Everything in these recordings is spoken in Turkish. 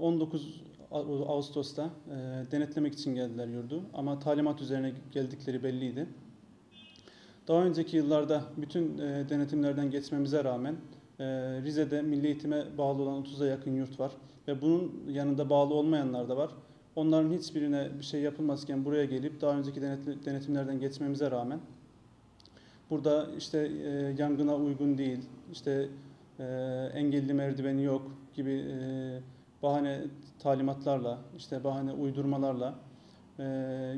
19 Ağustos'ta e, denetlemek için geldiler yurdu ama talimat üzerine geldikleri belliydi. Daha önceki yıllarda bütün e, denetimlerden geçmemize rağmen e, Rize'de milli eğitime bağlı olan 30'a yakın yurt var ve bunun yanında bağlı olmayanlar da var. Onların hiçbirine bir şey yapılmazken buraya gelip daha önceki denet- denetimlerden geçmemize rağmen burada işte e, yangına uygun değil, işte e, engelli merdiveni yok gibi e, bahane talimatlarla, işte bahane uydurmalarla e,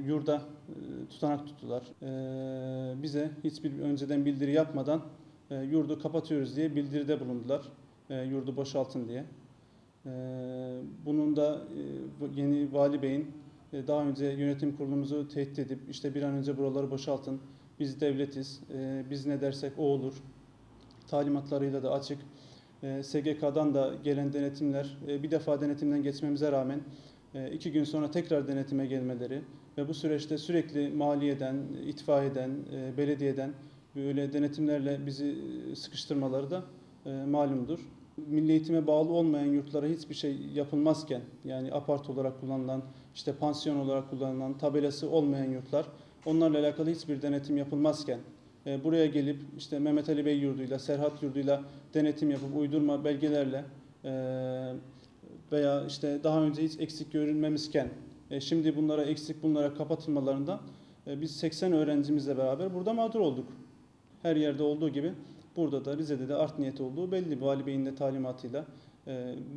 yurda e, tutanak tuttular. E, bize hiçbir önceden bildiri yapmadan e, yurdu kapatıyoruz diye bildiride bulundular. E, yurdu boşaltın diye. E, bunun da e, yeni vali beyin e, daha önce yönetim kurulumuzu tehdit edip işte bir an önce buraları boşaltın. Biz devletiz. e, biz ne dersek o olur. Talimatlarıyla da açık. E, SGK'dan da gelen denetimler e, bir defa denetimden geçmemize rağmen e, iki gün sonra tekrar denetime gelmeleri ve bu süreçte sürekli maliyeden, itfaiyeden, belediyeden böyle denetimlerle bizi sıkıştırmaları da malumdur. Milli eğitime bağlı olmayan yurtlara hiçbir şey yapılmazken yani apart olarak kullanılan, işte pansiyon olarak kullanılan, tabelası olmayan yurtlar onlarla alakalı hiçbir denetim yapılmazken e, buraya gelip işte Mehmet Ali Bey yurduyla, Serhat yurduyla denetim yapıp uydurma belgelerle e, veya işte daha önce hiç eksik görülmemişken e, şimdi bunlara eksik bunlara kapatılmalarından e, biz 80 öğrencimizle beraber burada mağdur olduk. Her yerde olduğu gibi burada da Rize'de de art niyeti olduğu belli. Vali Bey'in de talimatıyla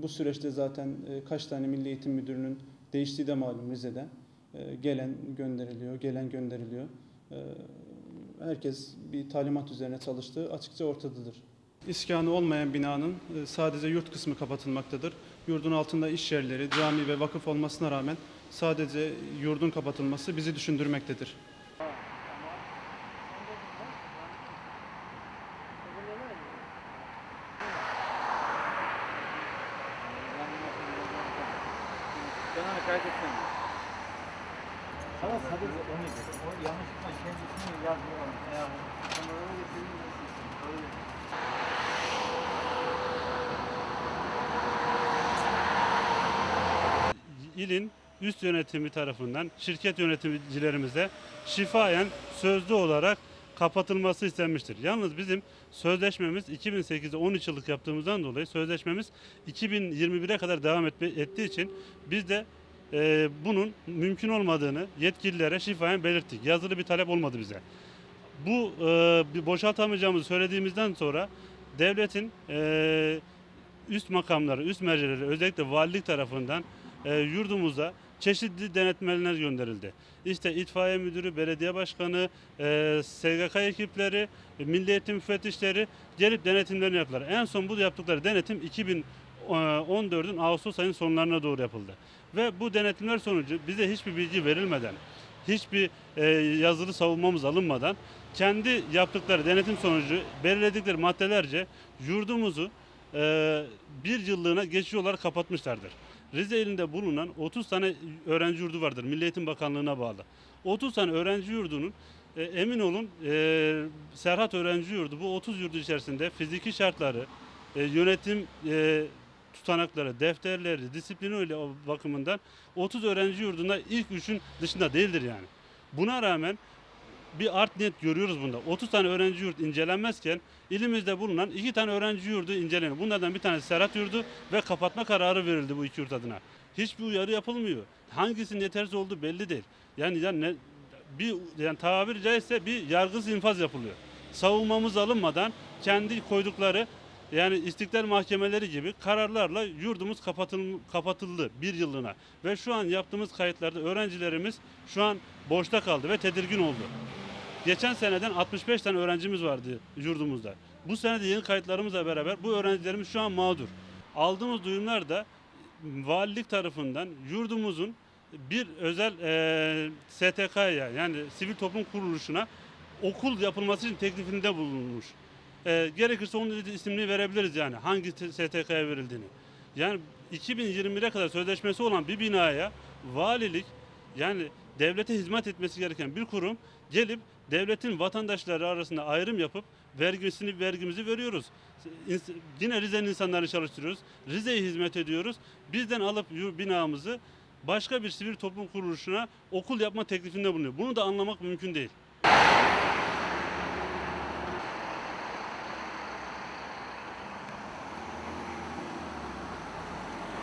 bu süreçte zaten kaç tane Milli Eğitim Müdürü'nün değiştiği de malum Rize'de. Gelen gönderiliyor, gelen gönderiliyor. Herkes bir talimat üzerine çalıştığı açıkça ortadadır. İskanı olmayan binanın e, sadece yurt kısmı kapatılmaktadır. Yurdun altında iş yerleri, cami ve vakıf olmasına rağmen sadece yurdun kapatılması bizi düşündürmektedir. Yanlışlıkla kendisini yazmıyor. İlin üst yönetimi tarafından şirket yöneticilerimize şifayen sözlü olarak kapatılması istenmiştir. Yalnız bizim sözleşmemiz 2008'de 13 yıllık yaptığımızdan dolayı sözleşmemiz 2021'e kadar devam etme, ettiği için biz de e, bunun mümkün olmadığını yetkililere şifayen belirttik. Yazılı bir talep olmadı bize. Bu e, boşaltamayacağımızı söylediğimizden sonra devletin e, üst makamları, üst mercileri özellikle valilik tarafından e, yurdumuza çeşitli denetmeler gönderildi. İşte itfaiye müdürü, belediye başkanı, e, SGK ekipleri, milli eğitim müfettişleri gelip denetimlerini yaptılar. En son bu yaptıkları denetim 2014'ün Ağustos ayının sonlarına doğru yapıldı. Ve bu denetimler sonucu bize hiçbir bilgi verilmeden, hiçbir e, yazılı savunmamız alınmadan kendi yaptıkları denetim sonucu belirledikleri maddelerce yurdumuzu e, bir yıllığına geçici olarak kapatmışlardır. Rize ilinde bulunan 30 tane öğrenci yurdu vardır Milli Eğitim Bakanlığı'na bağlı. 30 tane öğrenci yurdunun e, emin olun e, Serhat Öğrenci Yurdu bu 30 yurdu içerisinde fiziki şartları, e, yönetim e, tutanakları, defterleri, disiplini öyle bakımından 30 öğrenci yurdunda ilk üçün dışında değildir yani. Buna rağmen bir art niyet görüyoruz bunda. 30 tane öğrenci yurt incelenmezken ilimizde bulunan iki tane öğrenci yurdu inceleniyor. Bunlardan bir tanesi Serhat Yurdu ve kapatma kararı verildi bu iki yurt adına. Hiçbir uyarı yapılmıyor. Hangisinin yetersiz olduğu belli değil. Yani, yani ne, bir yani tabiri caizse bir yargısız infaz yapılıyor. Savunmamız alınmadan kendi koydukları yani istiklal mahkemeleri gibi kararlarla yurdumuz kapatıl, kapatıldı bir yıllığına. Ve şu an yaptığımız kayıtlarda öğrencilerimiz şu an boşta kaldı ve tedirgin oldu. Geçen seneden 65 tane öğrencimiz vardı yurdumuzda. Bu sene de yeni kayıtlarımızla beraber bu öğrencilerimiz şu an mağdur. Aldığımız duyumlar da valilik tarafından yurdumuzun bir özel e, STK'ya yani sivil toplum kuruluşuna okul yapılması için teklifinde bulunmuş. E, gerekirse onun ismini verebiliriz yani hangi STK'ya verildiğini. Yani 2021'e kadar sözleşmesi olan bir binaya valilik yani devlete hizmet etmesi gereken bir kurum gelip devletin vatandaşları arasında ayrım yapıp vergisini vergimizi veriyoruz. Yine Rize'nin insanlarını çalıştırıyoruz. Rize'ye hizmet ediyoruz. Bizden alıp binamızı başka bir sivil toplum kuruluşuna okul yapma teklifinde bulunuyor. Bunu da anlamak mümkün değil.